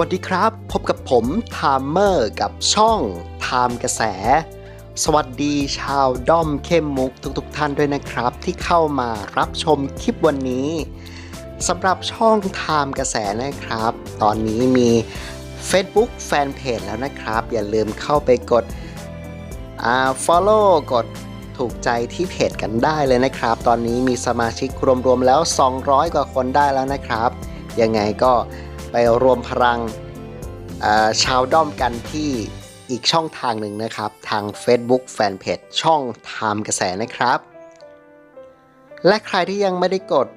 สวัสดีครับ พบกับผมไทม์เมอร์กับช่องไทม์กระแส สวัสดีชาวด้อมเข้มมุกทุกๆทท่านด้วยนะครับ ที่เข้ามารับชมคลิปวันนี้สำหรับช่องไทม์กระแสนะครับ ตอนนี้มี Facebook Fanpage แล้วนะครับ อย่าลืมเข้าไปกดอ่า follow กดถูกใจที่เพจกันได้เลยนะครับ ตอนนี้มีสมาชิกรวมๆแล้ว 200 กว่าคนได้แล้วนะครับ ยังไงก็ ไปรวมพลังชาวด้อมกันที่อีกช่องทางหนึ่งนะครับ ทาง Facebook Fanpage ช่องไทม์กระแสนะครับ และใครที่ยังไม่ได้กด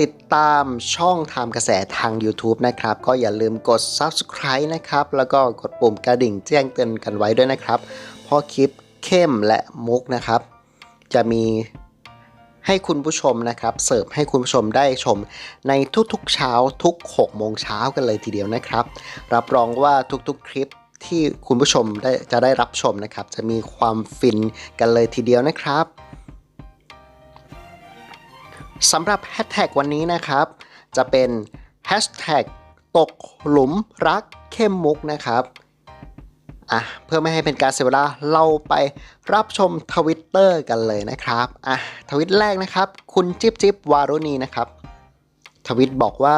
ติดตามช่องไทม์กระแสทาง YouTube นะครับ ก็อย่าลืมกด Subscribe นะครับ แล้วก็กดปุ่มกระดิ่งแจ้งเตือนกันไว้ด้วยนะครับ เพราะคลิปเข้มและมุกนะครับ จะมี ให้คุณผู้ชมนะครับ เสิร์ฟให้คุณผู้ชมได้ชม ในทุกๆเช้าทุก6โมงเช้ากันเลยทีเดียวนะครับ รับรองว่าทุกๆคลิปที่คุณผู้ชมได้จะได้รับชมนะครับ จะมีความฟินกันเลยทีเดียวนะครับสำหรับแฮชแท็กวันนี้นะครับ จะเป็นแฮชแท็กตกหลุมรักเข้มมุกนะครับ อะเพื่อไม่ให้เป็นการเสียเวลาเราไปรับชมทวิตเตอร์กันเลยนะครับอะทวิตแรกนะครับ คุณจิ๊บจิ๊บวารุณีนะครับทวิตบอกว่า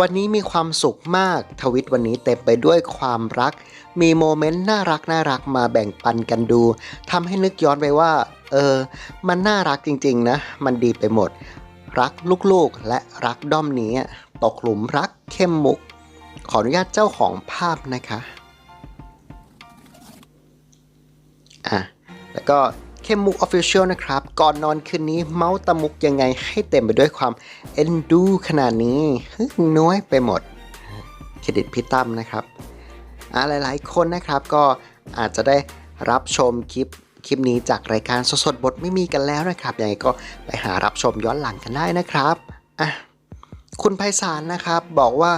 วันนี้มีความสุขมากทวิตวันนี้เต็มไปด้วยความรัก มีโมเมนต์น่ารักน่ารักมาแบ่งปันกันดูทำให้นึกย้อนไปว่า เออ มันน่ารักจริงๆนะ มันดีไปหมด รักลูกๆ และรักด้อมนี้ ตกหลุมรักเข้มมุก ขออนุญาตเจ้าของภาพนะคะ แล้วก็เข้มมุกออฟฟิเชียลนะครับ ก่อนนอนคืนนี้เมาส์ตะมุกยังไงให้เต็มไปด้วยความเอ็นดูขนาดนี้ฮึน้อยไปหมด เครดิตพี่ตั้มนะครับอะหลายๆ คนนะครับก็อาจจะได้รับชมคลิปคลิปนี้จากรายการสดๆบทไม่มีกันแล้วนะครับยังไงก็ไปหารับชมย้อนหลังกันได้นะครับอะคุณไพศาลนะครับบอกว่า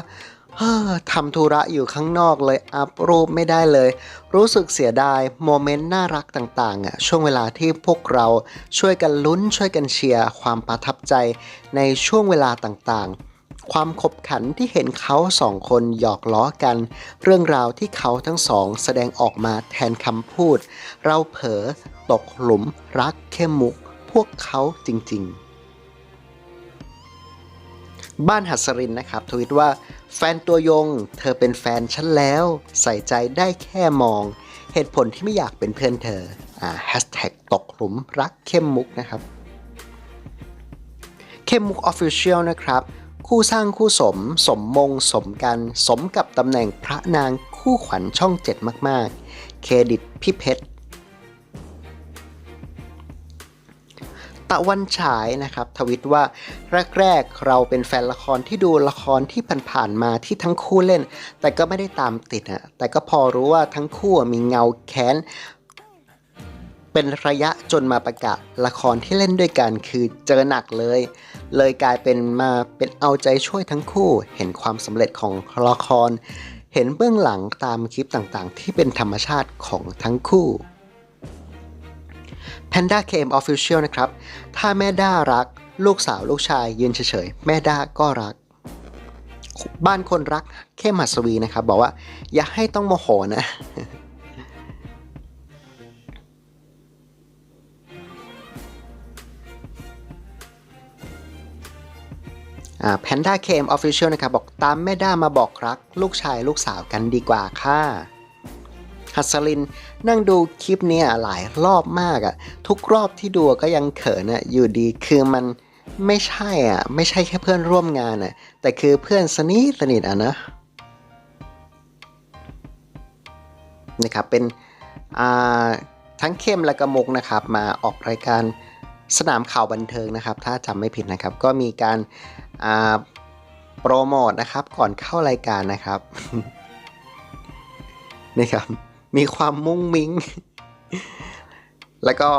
ทำธุระอยู่ข้างนอกเลยอัพรูปไม่ได้เลย รู้สึกเสียดายโมเมนต์น่ารักต่างๆอะช่วงเวลาที่พวกเราช่วยกันลุ้นช่วยกันเชียร์ความประทับใจในช่วงเวลาต่างๆความขบขันที่เห็นเขาสองคนหยอกล้อกัน เรื่องราวที่เขาทั้งสองแสดงออกมาแทนคำพูด เราเผลอตกหลุมรักเข้มมุก พวกเขาจริงๆ บ้านหัสรินนะครับ ทวิตว่า แฟนตัวยง เธอเป็นแฟนฉันแล้ว ใส่ใจได้แค่มอง เหตุผลที่ไม่อยากเป็นเพื่อนเธออ่าแฮชแท็กตกหลุมรักเข้มมุกนะครับ เข้มมุกออฟฟิเชียลนะครับ คู่สร้างคู่สม สมมง สมกัน สมกับตำแหน่งพระนางคู่ขวัญช่องเจ็ดมาก ๆ เครดิตพี่เพชร ตะวันฉายนะครับทวิตว่าแรกๆเราเป็นแฟนละครที่ดูละครที่ผ่านๆมาที่ทั้งคู่เล่น แต่ก็ไม่ได้ตามติดอะแต่ก็พอรู้ว่าทั้งคู่มีเงาแค้นเป็นระยะจนมาประกาศละครที่เล่นด้วยกันคือเจอหนักเลย เลยกลายเป็นมาเป็นเอาใจช่วยทั้งคู่ เห็นความสำเร็จของละคร เห็นเบื้องหลังตามคลิปต่างๆ ที่เป็นธรรมชาติของทั้งคู่ Panda KM Official นะครับ ถ้าแม่ด้ารัก ลูกสาวลูกชาย ยืนเฉยๆ แม่ด้าก็รัก บ้านคนรักเข้มหัสวีนะครับ บอกว่า อย่าให้ต้องโมโหนะอ่า Panda KM Official นะครับ บอกตามแม่ด้ามาบอกรัก ลูกชายลูกสาวกันดีกว่าค่ะ หัสลินนั่งดูคลิปเนี้ยหลายรอบมากอะทุกรอบที่ดูก็ยังเขินอะอยู่ดีคือมันไม่ใช่อะ ไม่ใช่แค่เพื่อนร่วมงานอะแต่คือเพื่อนสนิทสนิทอะนะนะครับเป็นอ่าทั้งเข้มและกระมุกนะครับ มาออกรายการสนามข่าวบันเทิงนะครับ ถ้าจำไม่ผิดนะครับ ก็มีการอ่าโปรโมทนะครับ ก่อนเข้ารายการนะครับนะครับ มีความมุ้งมิ้ง แล้วก็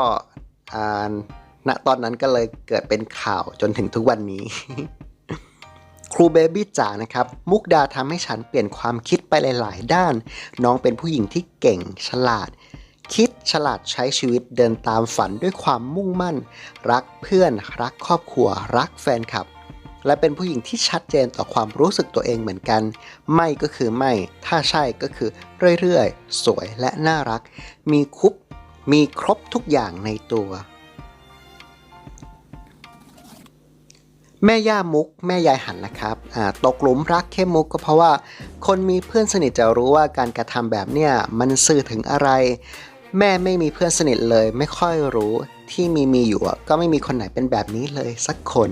ณตอนนั้นก็เลยเกิดเป็นข่าวจนถึงทุกวันนี้ ครูเบบี้จ๋านะครับ มุกดาทำให้ฉันเปลี่ยนความคิดไปหลาย ๆ ด้าน น้องเป็นผู้หญิงที่เก่งฉลาด คิดฉลาดใช้ชีวิตเดินตามฝันด้วยความมุ่งมั่น รักเพื่อน รักครอบครัว รักแฟนคลับ และเป็นผู้หญิงที่ชัดเจนต่อความรู้สึกตัวเองเหมือนกัน ไม่ก็คือไม่ ถ้าใช่ก็คือเรื่อยๆ สวยและน่ารัก มีคุบมีครบทุกอย่างในตัว แม่ย่ามุก แม่ยายหันนะครับตกหลุมรักเข้มมุกก็เพราะว่า คนมีเพื่อนสนิทจะรู้ว่าการกระทำแบบเนี้ยมันสื่อถึงอะไรแม่ไม่มีเพื่อนสนิทเลย ไม่ค่อยรู้ที่มีมีอยู่ก็ไม่มีคนไหนเป็นแบบนี้เลยสักคน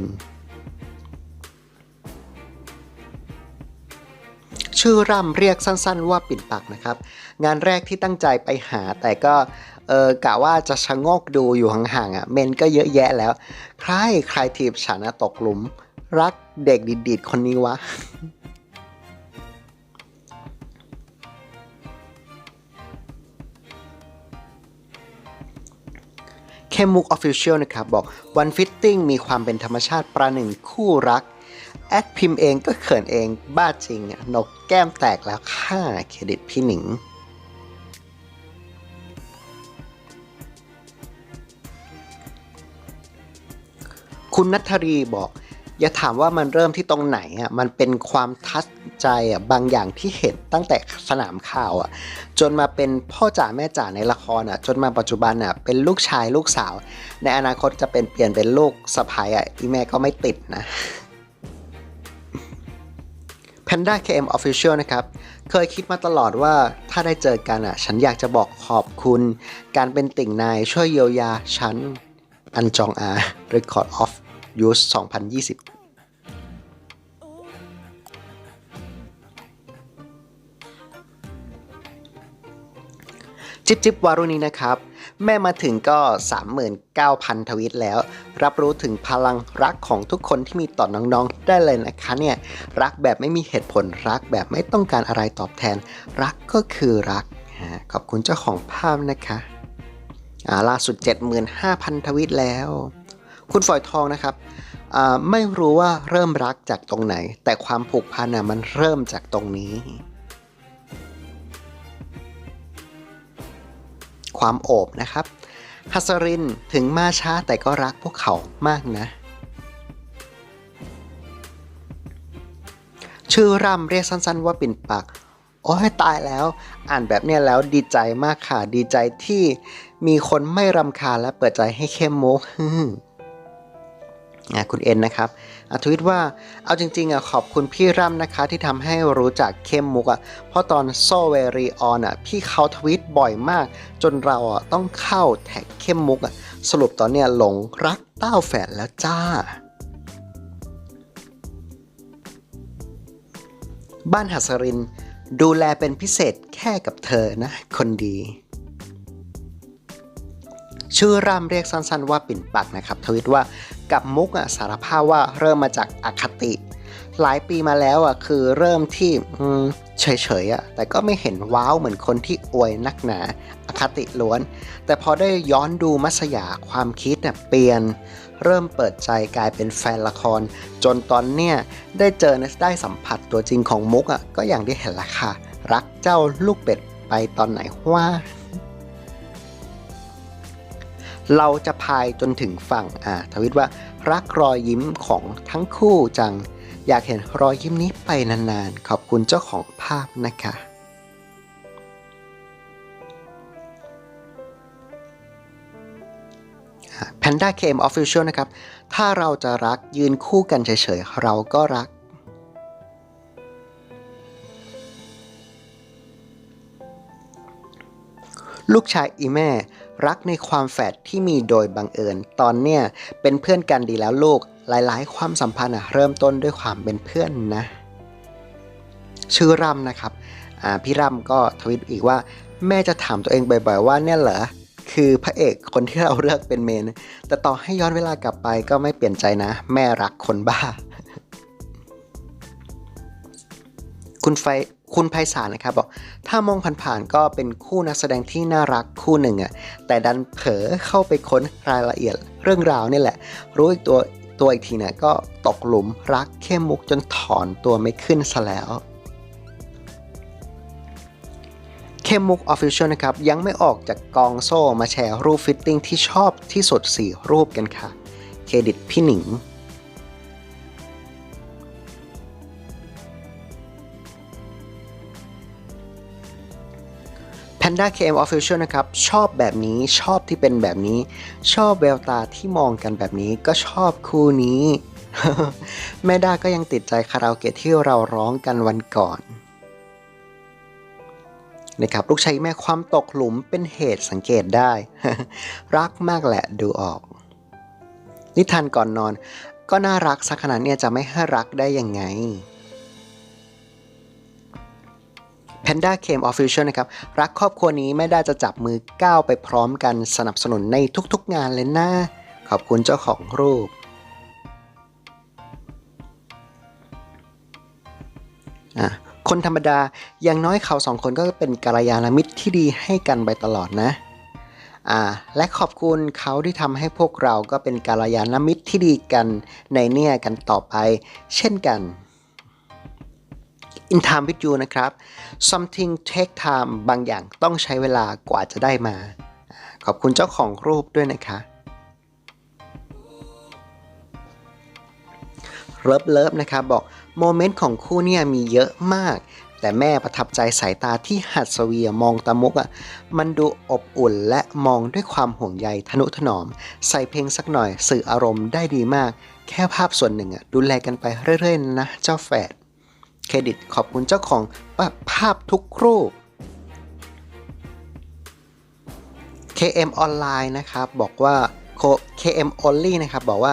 ชื่อร่ำเรียกสั้นๆ ว่าปิ่นปักนะครับ งานแรกที่ตั้งใจไปหาแต่ก็เออกะว่าจะชะงกดูอยู่ห่างๆอะเมนก็เยอะแยะแล้ว ใครใครทีบฉันะตกหลุม รักเด็กดีดๆคนนี้วะเคมุกออฟฟิเชียลนะครับ บอกวันฟิตติ้งมีความเป็นธรรมชาติประหนึ่งคู่รัก แอดพิมพ์เองก็เขินเองบ้าจริงอะนกแก้มแตกแล้วค่าเครดิตพี่หนิง คุณนัทธรีบอก อย่าถามว่ามันเริ่มที่ตรงไหนอะมันเป็นความทัดใจอะบางอย่างที่เห็นตั้งแต่สนามข่าวอะ จนมาเป็นพ่อจ๋าแม่จ๋าในละครอะ จนมาปัจจุบันอะเป็นลูกชายลูกสาว ในอนาคตจะเป็นเปลี่ยนเป็นลูกสะพ้ายอะอีแม่ก็ไม่ติดนะ Panda KM Official นะครับ เคยคิดมาตลอดว่าถ้าได้เจอกันอะ ฉันอยากจะบอกขอบคุณ การเป็นติ่งนายช่วยเยียวยาฉันอันจองอา Record of Use 2020จิบจิบวารุณีนะครับ แม่มาถึงก็ 39,000 ทวิตแล้ว รับรู้ถึงพลังรักของทุกคนที่มีต่อน้องๆ ได้เลยนะคะเนี่ย รักแบบไม่มีเหตุผลรักแบบไม่ต้องการอะไรตอบแทน รักก็คือรัก ขอบคุณเจ้าของภาพนะคะล่าสุด 75,000 ทวิตแล้ว คุณฝอยทองนะครับอ่าไม่รู้ว่าเริ่มรักจากตรงไหน แต่ความผูกพันมันเริ่มจากตรงนี้ ความโอบนะครับฮัสรินถึงมาช้าแต่ก็รักพวกเขามากนะ ชื่อร่ำเรียกสั้นๆว่าปิ่นปากโอ้ยตายแล้ว อ่านแบบเนี้ยแล้วดีใจมากค่ะ ดีใจที่มีคนไม่รำคาญและเปิดใจให้เข้มมุกอะคุณเอ็นนะครับ อทวิตว่าเอาจริงๆอะขอบคุณพี่ร่ำนะคะที่ทำให้รู้จักเข้มมุกอะเพราะตอนโซเวรีออนอะพี่เขาทวิตบ่อยมาก จนเราอะต้องเข้าแท็กเข้มมุกอะสรุปตอนเนี้ยหลงรักเต้าแฝดแล้วจ้า บ้านหัสริน ดูแลเป็นพิเศษแค่กับเธอนะ คนดีชื่อร่ำเรียกสั้นๆว่าปิ่นปักนะครับ ทวิตว่า กับมุกอะสารภาพว่าเริ่มมาจากอคติ หลายปีมาแล้วอะคือเริ่มที่เฉยๆอะแต่ก็ไม่เห็นว้าวเหมือนคนที่อวยนักหนาอคติล้วน แต่พอได้ย้อนดูมัสยาความคิดน่ะเปลี่ยนเริ่มเปิดใจกลายเป็นแฟนละคร จนตอนเนี้ยได้เจอได้สัมผัสตัวจริงของมุกอะก็อย่างที่เห็นละค่ะ รักเจ้าลูกเป็ดไปตอนไหนว่า เราจะพายจนถึงฝั่งอ่าทวิตว่ารักรอยยิ้มของทั้งคู่จัง อยากเห็นรอยยิ้มนี้ไปนานๆ ขอบคุณเจ้าของภาพนะคะ Panda KM Official นะครับ ถ้าเราจะรักยืนคู่กันเฉยๆ เราก็รักลูกชายอีแม่ รักในความแฝดที่มีโดยบังเอิญ ตอนเนี้ยเป็นเพื่อนกันดีแล้วลูก หลายๆ ความสัมพันธ์อะเริ่มต้นด้วยความเป็นเพื่อนนะ ชื่อร่ำนะครับอ่าพี่ร่ำก็ทวิตอีกว่า แม่จะถามตัวเองบ่อยๆว่าเนี่ยเหรอคือพระเอกคนที่เราเลือกเป็นเมน แต่ต่อให้ย้อนเวลากลับไปก็ไม่เปลี่ยนใจนะ แม่รักคนบ้า คุณไฟ คุณไพศาลนะครับบอกถ้ามองผ่านๆก็เป็นคู่นักแสดงที่น่ารักคู่หนึ่งอะแต่ดันเผลอเข้าไปค้นรายละเอียดเรื่องราวนี่แหละ รู้อีกตัวตัวอีกทีเนี่ยก็ตกหลุมรักเข้มมุกจนถอนตัวไม่ขึ้นซะแล้วเข้มมุก Official นะครับ ยังไม่ออกจากกองโซ่มาแชร์รูปฟิตติ้งที่ชอบที่สุด 4 รูปกันค่ะ เครดิตพี่หนิง Panda KM Official นะครับ ชอบแบบนี้ชอบที่เป็นแบบนี้ ชอบแววตาที่มองกันแบบนี้ก็ชอบคู่นี้ แม่ด้าก็ยังติดใจคาราโอเกะที่เราร้องกันวันก่อนนะครับลูกชายแม่ความตกหลุมเป็นเหตุสังเกตได้ รักมากแหละดูออก นิทานก่อนนอน ก็น่ารักสักขนาดเนี่ยจะไม่ให้รักได้ยังไง Panda Came Official นะครับ รักครอบครัวนี้ไม่ได้จะจับมือก้าวไปพร้อมกันสนับสนุนในทุกๆงานเลยนะ ขอบคุณเจ้าของรูปอะคนธรรมดาอย่างน้อยเขาสองคนก็เป็นกัลยาณมิตรที่ดีให้กันไปตลอดนะอ่าและขอบคุณเขาที่ทำให้พวกเราก็เป็นกัลยาณมิตรที่ดีกันในเนี่ยกันต่อไป เช่นกัน In time with you นะครับ something take time บางอย่างต้องใช้เวลากว่าจะได้มา ขอบคุณเจ้าของรูปด้วยนะคะ เลิฟเลิฟนะครับบอกโมเมนต์ของคู่เนี่ยมีเยอะมาก แต่แม่ประทับใจสายตาที่หัดสวีมองตามุกอะ่ะ มันดูอบอุ่นและมองด้วยความห่วงใยทนุถนอม ใส่เพลงสักหน่อยสื่ออารมณ์ได้ดีมาก แค่ภาพส่วนหนึ่งอะ่ะดูแลกันไปเรื่อยๆนะเจ้าแฝด เครดิตขอบคุณเจ้าของภาพทุกรูป KM ออนไลน์นะครับบอกว่า KM Only นะครับบอกว่า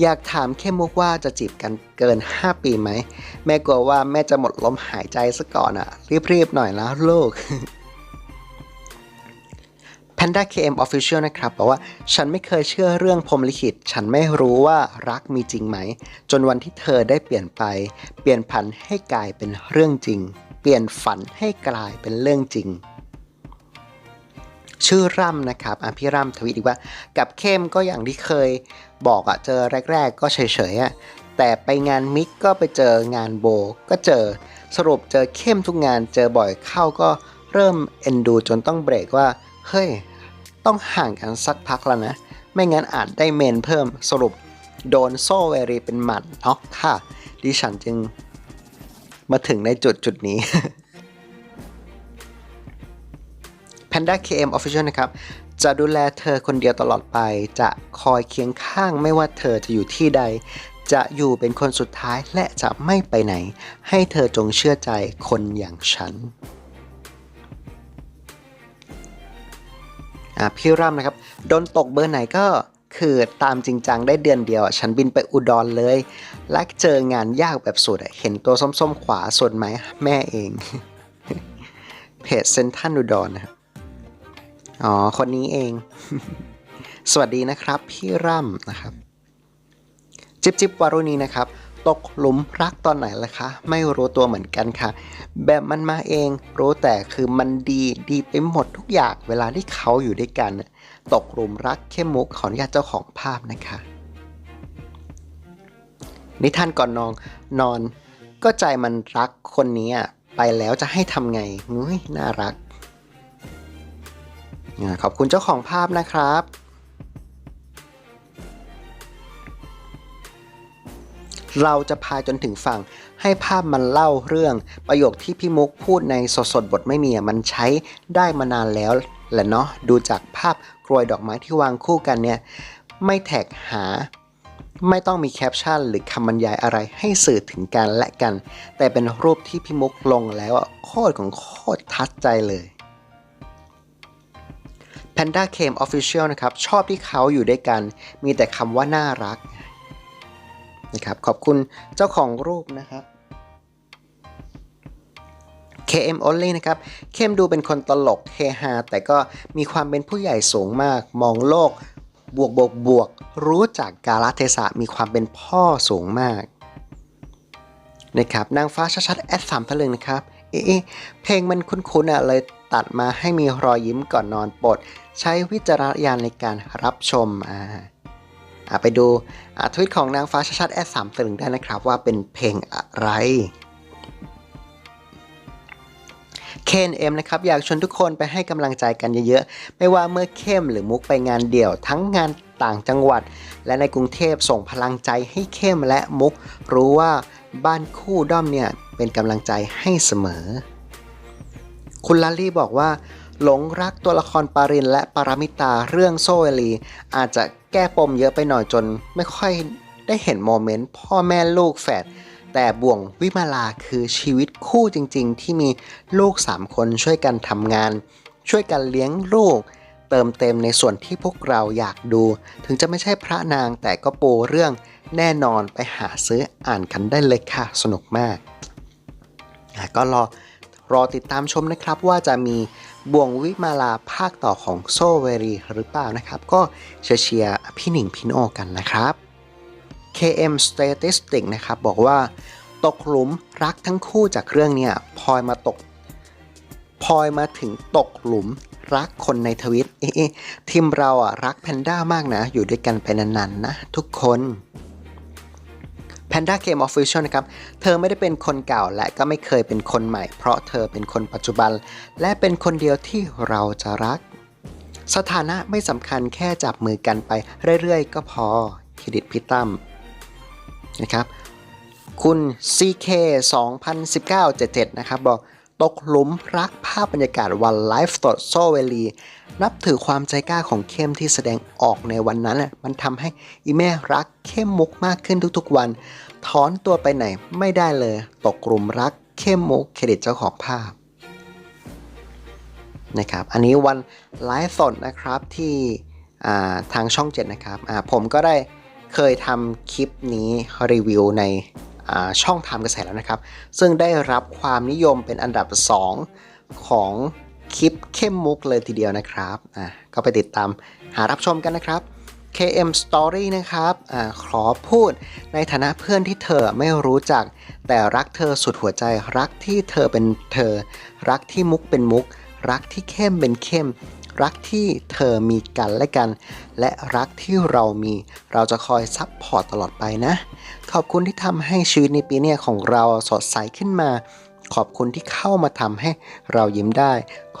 อยากถามเข้มมุกว่าจะจีบกันเกิน 5 ปีไหม แม่กลัวว่าแม่จะหมดลมหายใจซะก่อนอะรีบๆหน่อยนะลูก Panda KM Official นะครับบอกว่าฉันไม่เคยเชื่อเรื่องพรมลิขิต ฉันไม่รู้ว่ารักมีจริงไหม จนวันที่เธอได้เปลี่ยนไป เปลี่ยนผันให้กลายเป็นเรื่องจริง เปลี่ยนฝันให้กลายเป็นเรื่องจริง ชื่อร่ำนะครับอะพี่ร่ำทวีตอีกว่า กับเข้มก็อย่างที่เคยบอกอะเจอแรก ๆ ก็เฉยๆอะแต่ไปงานมิกก็ไปเจองานโบ ก็เจอสรุปเจอเข้มทุกงานเจอบ่อยเข้าก็เริ่มเอ็นดูจนต้องเบรกว่าเฮ้ย ต้องห่างกันสักพักแล้วนะ ไม่งั้นอาจได้เมนเพิ่มสรุปโดนโซ่เวรีเป็นหมันเนาะค่ะ ดิฉันจึงมาถึงในจุดจุดนี้ Panda KM Official นะครับ จะดูแลเธอคนเดียวตลอดไป จะคอยเคียงข้างไม่ว่าเธอจะอยู่ที่ใด จะอยู่เป็นคนสุดท้ายและจะไม่ไปไหน ให้เธอจงเชื่อใจคนอย่างฉัน พี่ร่ำนะครับโดนตกเบอร์ไหนก็คือตามจริงจังได้เดือนเดียวอะฉันบินไปอุดรเลย และเจองานยากแบบสุดเห็นตัวส้มๆ ขวาส่วนไหมแม่เอง เพจเซนทันอุดรนะครับอ๋อ คนนี้เอง สวัสดีนะครับ พี่ร่ำนะครับ จิบจิบวารุณีนะครับ ตกหลุมรักตอนไหนล่ะคะ ไม่รู้ตัวเหมือนกันค่ะ แบบมันมาเองรู้แต่คือมันดีดีไปหมดทุกอย่างเวลาที่เขาอยู่ด้วยกัน ตกหลุมรักเข้มมุกขออนุญาตเจ้าของภาพนะคะ นิทานก่อนนอนนอน ก็ใจมันรักคนนี้ไปแล้วจะให้ทำไงงุ้ยน่ารักขอบคุณเจ้าของภาพนะครับ เราจะพาจนถึงฝั่ง ให้ภาพมันเล่าเรื่อง ประโยคที่พี่มุกพูดในสดสดบทไม่มีอะมันใช้ได้มานานแล้วแหละเนาะดูจากภาพกรวยดอกไม้ที่วางคู่กันเนี่ยไม่แท็กหา ไม่ต้องมีแคปชั่นหรือคำบรรยายอะไรให้สื่อถึงกันและกัน แต่เป็นรูปที่พี่มุกลงแล้วอะโคตรของโคตรทัดใจเลย Panda Came Official นะครับ ชอบที่เขาอยู่ด้วยกัน มีแต่คำว่าน่ารัก นะครับ ขอบคุณเจ้าของรูปนะครับ KM Only นะครับ เข้มดูเป็นคนตลกเฮฮาแต่ก็มีความเป็นผู้ใหญ่สูงมาก มองโลก บวกบวกบวก รู้จักกาลเทศะมีความเป็นพ่อสูงมากนะครับ นางฟ้าชัดๆแอดสามพลึงนะครับ เอ๊ะเพลงมันคุ้นๆอะเลยตัดมาให้มีรอยยิ้มก่อนนอนปด ใช้วิจารณญาณในการรับชมอ่า ไปดูอ่าทวิตของนางฟ้าชัดๆแอดสามพลึงได้นะครับว่าเป็นเพลงอะไรเคนเอ็มนะครับอยากชวนทุกคนไปให้กำลังใจกันเยอะๆ ไม่ว่าเมื่อเข้มหรือมุกไปงานเดี่ยวทั้งงานต่างจังหวัด และในกรุงเทพส่งพลังใจให้เข้มและมุก รู้ว่าบ้านคู่ด้อมเนี่ยเป็นกำลังใจให้เสมอ คุณลาลี่บอกว่า หลงรักตัวละครปารินและปารามิตาเรื่องโซเวลี อาจจะ แก้ปมเยอะไปหน่อยจนไม่ค่อยได้เห็นโมเมนต์พ่อแม่ลูกแฝดแต่บ่วงวิมาลาคือชีวิตคู่จริงๆ ที่มีลูก 3 คนช่วยกันทำงาน ช่วยกันเลี้ยงลูก เติมเต็มในส่วนที่พวกเราอยากดู ถึงจะไม่ใช่พระนางแต่ก็ปูเรื่องแน่นอนไปหาซื้ออ่านกันได้เลยค่ะ สนุกมาก ก็รอรอติดตามชมนะครับว่าจะมี บ่วงวิมาลาภาคต่อของโซเวรีหรือเปล่านะครับ ก็เชียร์เชียร์พี่หนิงพี่โนกันนะครับ KM Statistic นะครับ บอกว่า ตกหลุมรักทั้งคู่จากเรื่องเนี้ยพลอยมาตกพลอยมาถึงตกหลุมรักคนในทวิตเอ๊ะทีมเราอะรักแพนด้ามากนะ อยู่ด้วยกันไปนานๆนะทุกคน Panda Game Official นะครับ เธอไม่ได้เป็นคนเก่าและก็ไม่เคยเป็นคนใหม่ เพราะเธอเป็นคนปัจจุบัน และเป็นคนเดียวที่เราจะรัก สถานะไม่สำคัญแค่จับมือกันไปเรื่อยๆ ก็พอเครดิตพี่ตั้มนะครับ คุณ CK 2019-77 นะครับบอก ตกหลุมรักภาพบรรยากาศวันไลฟ์สดโซเวลี นับถือความใจกล้าของเข้มที่แสดงออกในวันนั้นน่ะมันทำให้อีแม่รักเข้มมุกมากขึ้นทุกๆวัน ถอนตัวไปไหนไม่ได้เลย ตกหลุมรักเข้มมุกเครดิตเจ้าของภาพนะครับ อันนี้วันไลฟ์สดนะครับที่ทางช่อง 7 นะครับผมก็ได้เคยทำคลิปนี้รีวิวใน ช่องทำกระแสแล้วนะครับ ซึ่งได้รับความนิยมเป็นอันดับ 2 ของคลิปเข้มมุกเลยทีเดียวนะครับอ่าก็ไปติดตามหารับชมกันนะครับ KM Story นะครับอขอพูดในฐานะเพื่อนที่เธอไม่รู้จัก แต่รักเธอสุดหัวใจ รักที่เธอเป็นเธอ รักที่มุกเป็นมุก รักที่เข้มเป็นเข้ม รักที่เธอมีกันและกัน และรักที่เรามี เราจะคอยซัพพอร์ตตลอดไปนะ ขอบคุณที่ทำให้ชีวิตในปีเนี้ยของเราสดใสขึ้นมา ขอบคุณที่เข้ามาทำให้เรายิ้มได้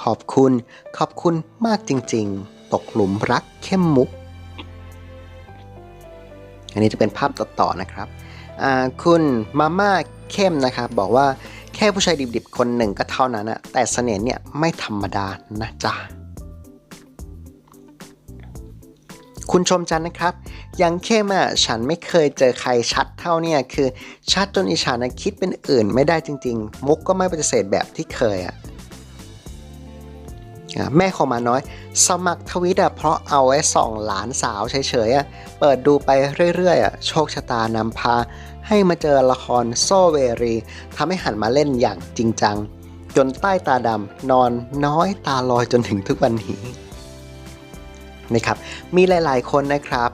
ขอบคุณ ขอบคุณมากจริง ๆ ตกหลุมรักเข้มมุก อันนี้จะเป็นภาพต่อๆนะครับอ่าคุณมาม่าเข้มนะครับบอกว่าแค่ผู้ชายดิบๆคนหนึ่งก็เท่านั้นนะแต่เสน่ห์เนี่ยไม่ธรรมดานะจ๊ะ คุณชมจันนะครับ ยังเข้มอะฉันไม่เคยเจอใครชัดเท่าเนี่ยคือชัดจนอิฉันนะคิดเป็นอื่นไม่ได้จริง ๆ มุกก็ไม่ปฏิเสธแบบที่เคยอะแม่ของมาน้อย สมัครทวิตอะเพราะเอาไว้ส่องหลานสาวเฉยๆอะเปิดดูไปเรื่อยๆอะโชคชะตานำพา ให้มาเจอละครโซเวรีทำให้หันมาเล่นอย่างจริงจัง จนใต้ตาดำนอนน้อยตาลอยจนถึงทุกวันนี้ นะครับมีหลายๆคนนะครับ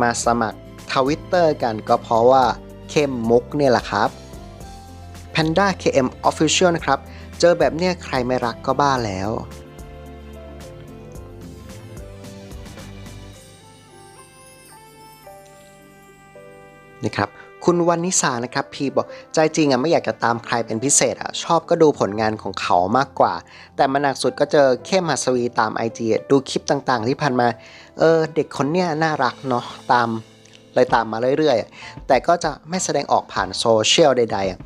มาสมัครทวิตเตอร์กันก็เพราะว่าเข้มมุกเนี่ยแหละครับ Panda KM Official นะครับ เจอแบบเนี้ยใครไม่รักก็บ้าแล้ว นะครับ คุณวันนิสานะครับพีบอกใจจริงอะไม่อยากจะตามใครเป็นพิเศษอะชอบก็ดูผลงานของเขามากกว่า แต่มันหนักสุดก็เจอเข้มหัสวีตาม IG อะดูคลิปต่างๆ ที่ผ่านมาเออเด็กคนเนี้ยน่ารักเนาะตามเลยตามมาเรื่อยๆ แต่ก็จะไม่แสดงออกผ่านโซเชียลใดๆอะ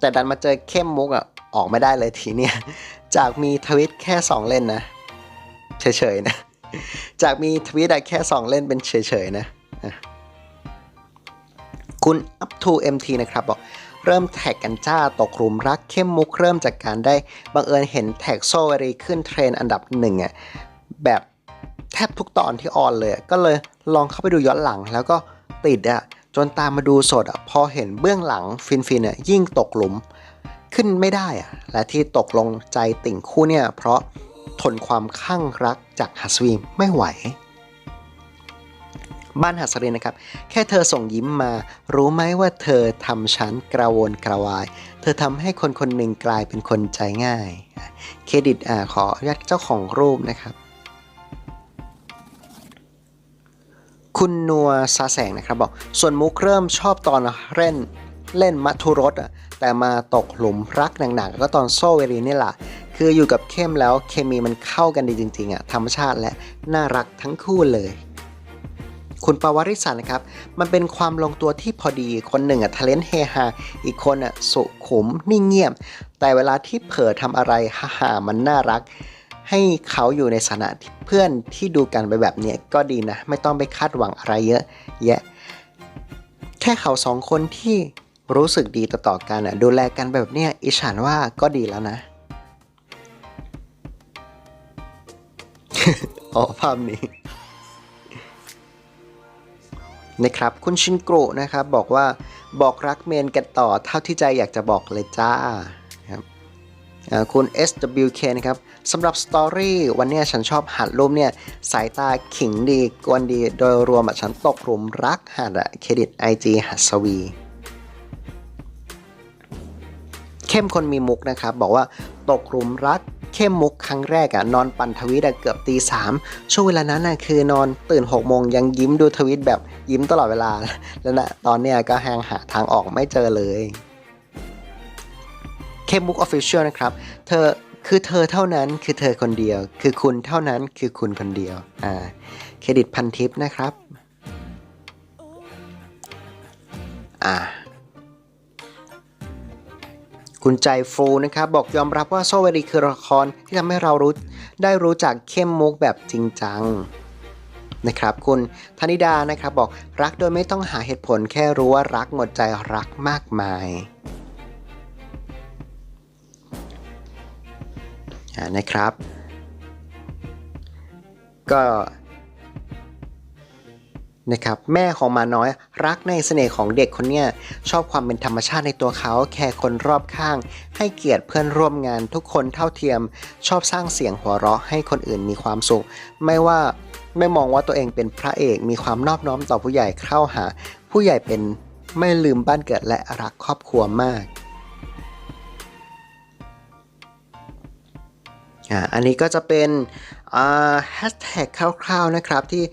แต่ดันมาเจอเข้มมุกอะออกไม่ได้เลยทีเนี้ยจากมีทวิตแค่ 2 เล่นนะเฉยๆนะ จากมีทวิตอะแค่ 2 เล่นเป็นเฉยๆนะ คุณ up to mt นะครับบอกเริ่มแท็กกันจ้าตกหลุมรักเข้มมุกเริ่มจากการได้บังเอิญเห็นแท็กโซเวรีขึ้นเทรนอันดับหนึ่งอะแบบแทบทุกตอนที่ออนเลย ก็เลยลองเข้าไปดูย้อนหลังแล้วก็ติดอะจนตามมาดูสดอะพอเห็นเบื้องหลังฟินฟินอะยิ่งตกหลุมขึ้นไม่ได้อะและที่ตกลงใจติ่งคู่เนี่ยเพราะทนความข้างรักจากหัสวีไม่ไหว บ้านหัสวีนนะครับ แค่เธอส่งยิ้มมา รู้ไหมว่าเธอทำฉันกระวนกระวาย เธอทำให้คนคนหนึ่งกลายเป็นคนใจง่าย เครดิตอ่าขออนุญาตเจ้าของรูปนะครับ คุณนัวซาแสงนะครับบอก ส่วนมุกเริ่มชอบตอนเล่นเล่นมัทุรสอะแต่มาตกหลุมรักหนักๆก็ตอนโซเวรีนี่แหละคืออยู่กับเข้มแล้วเคมีมันเข้ากันดีจริงๆอะธรรมชาติและน่ารักทั้งคู่เลย คุณปวริศานะครับ มันเป็นความลงตัวที่พอดีคนหนึ่งอะทะเลนเฮฮาอีกคนอะสุขุมนิ่งเงียบ แต่เวลาที่เผลอทำอะไรฮ่าๆมันน่ารัก ให้เขาอยู่ในสถานะเพื่อนที่ดูกันไปแบบเนี้ยก็ดีนะ ไม่ต้องไปคาดหวังอะไรเยอะ แยะ แค่เขาสองคนที่รู้สึกดีต่อๆกันอะดูแลกันแบบเนี้ยอิฉันว่าก็ดีแล้วนะอ๋อภาพนี้ นะครับ คุณชินกรุนะครับบอกว่าบอกรักเมนกันต่อเท่าที่ใจอยากจะบอกเลยจ้าครับคุณ SWK นะครับสำหรับสตอรี่วันนี้ฉันชอบหัดรูปเนี่ย สายตาขิงดีกวนดีโดยรวมฉันตกหลุมรักหัดอะเครดิต IG หัดสวี เข้มคนมีมุกนะครับ บอกว่าตกหลุมรัก เข้มมุกครั้งแรกอะนอนปั่นทวิตอะเกือบตีสามช่วงเวลานั้นอะคือนอนตื่น6กโมงยังยิ้มดูทวิตแบบยิ้มตลอดเวลา แล้วนะตอนเนี้ยก็แหงหาทางออกไม่เจอเลยเข้มมุกออฟฟิเชียลนะครับ เธอคือเธอเท่านั้นคือเธอคนเดียว คือคุณเท่านั้นคือคุณคนเดียวอ่าเครดิตพันทิปนะครับอ่า คุณใจฟูนะครับบอกยอมรับว่าโซเวรีคือละครที่ทำให้เรารู้ได้รู้จักเข้มมุกแบบจริงจังนะครับคุณธนิดานะครับบอกรักโดยไม่ต้องหาเหตุผลแค่รู้ว่ารักหมดใจรักมากมายนะครับ ก็ นะครับแม่ของหมาน้อยรักในเสน่ห์ของเด็กคนเนี้ยชอบความเป็นธรรมชาติในตัวเขา แค่คนรอบข้าง ให้เกียรติเพื่อนร่วมงานทุกคนเท่าเทียม ชอบสร้างเสียงหัวเราะให้คนอื่นมีความสุข ไม่ว่าไม่มองว่าตัวเองเป็นพระเอกมีความนอบน้อมต่อผู้ใหญ่เข้าหา ผู้ใหญ่เป็นไม่ลืมบ้านเกิดและรักครอบครัวมากอ่าอันนี้ก็จะเป็น แฮชแท็กคร่าวๆนะครับที่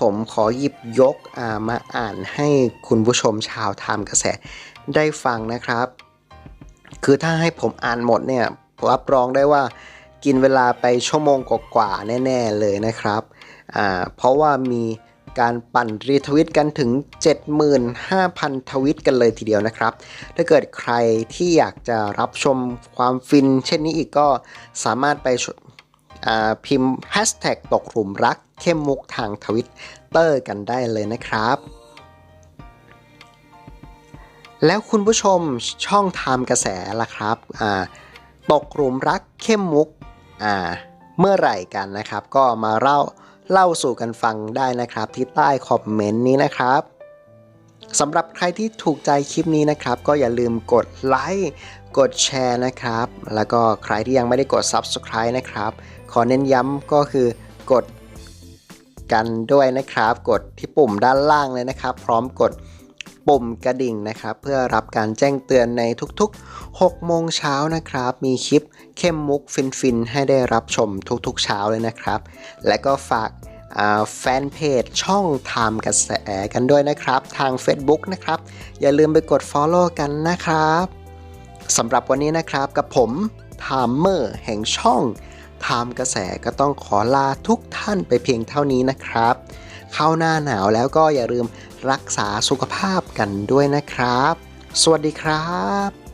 ผมขอหยิบยกมาอ่านให้คุณผู้ชมชาวไทม์กระแสได้ฟังนะครับ คือถ้าให้ผมอ่านหมดเนี่ยรับรองได้ว่ากินเวลาไปชั่วโมงกว่าๆแน่ ๆเลยนะครับ เพราะว่ามีการปั่นรีทวิตกันถึง 75,000 ทวิตกันเลยทีเดียวนะครับ ถ้าเกิดใครที่อยากจะรับชมความฟินเช่นนี้อีกก็สามารถไป พิมพ์ hashtag ตกหลุมรักเข้มมุกทางทวิตเตอร์กันได้เลยนะครับ แล้วคุณผู้ชมช่องไทม์กระแสล่ะครับตกหลุมรักเข้มมุกเมื่อไหร่กันนะครับ ก็มาเล่าเล่าสู่กันฟังได้นะครับ ที่ใต้คอมเมนต์นี้นะครับสำหรับใครที่ถูกใจคลิปนี้นะครับ ก็อย่าลืมกดไลค์กดแชร์นะครับ แล้วก็ใครที่ยังไม่ได้กด Subscribe นะครับ ขอเน้นย้ำก็คือกดกันด้วยนะครับ กดที่ปุ่มด้านล่างเลยนะครับ พร้อมกดปุ่มกระดิ่งนะครับ เพื่อรับการแจ้งเตือนในทุกๆ 6 โมงเช้านะครับ มีคลิปเข้มมุกฟินๆ ให้ได้รับชมทุกๆ เช้าเลยนะครับ และก็ฝากาแฟนเพจช่องไทม์กระแสกันด้วยนะครับ ทาง Facebook นะครับ อย่าลืมไปกด Follow กันนะครับสำหรับวันนี้นะครับกับผมไทม์เมอร์แห่งช่อง ทามกระแสก็ต้องขอลาทุกท่านไปเพียงเท่านี้นะครับ เข้าหน้าหนาวแล้วก็อย่าลืมรักษาสุขภาพกันด้วยนะครับ สวัสดีครับ